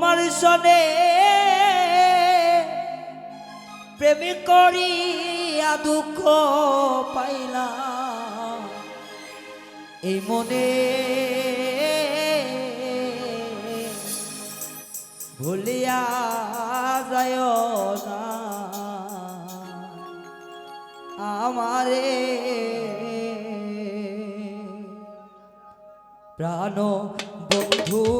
তোমার সনে প্রেম করিয়া দুঃখ পাইলা এই মনে ভুলিয়া যায় না। আমারে প্রাণ বন্ধু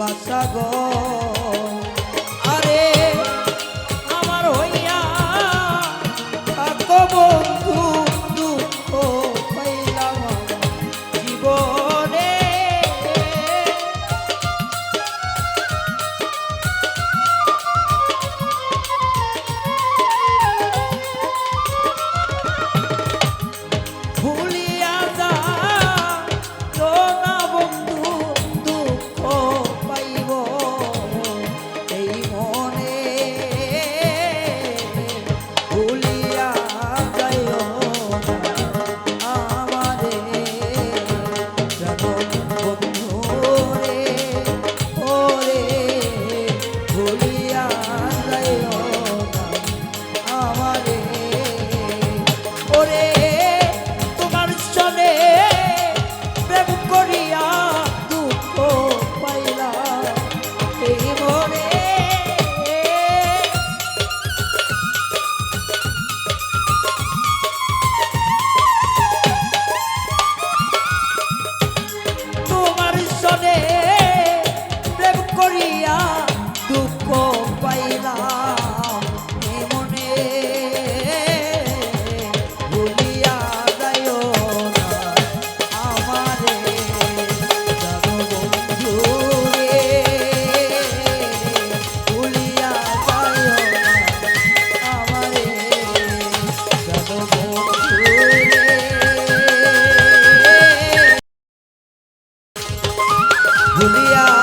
তোমায় নিয়ে বাঁধব বাসা গো। ভুলিয়া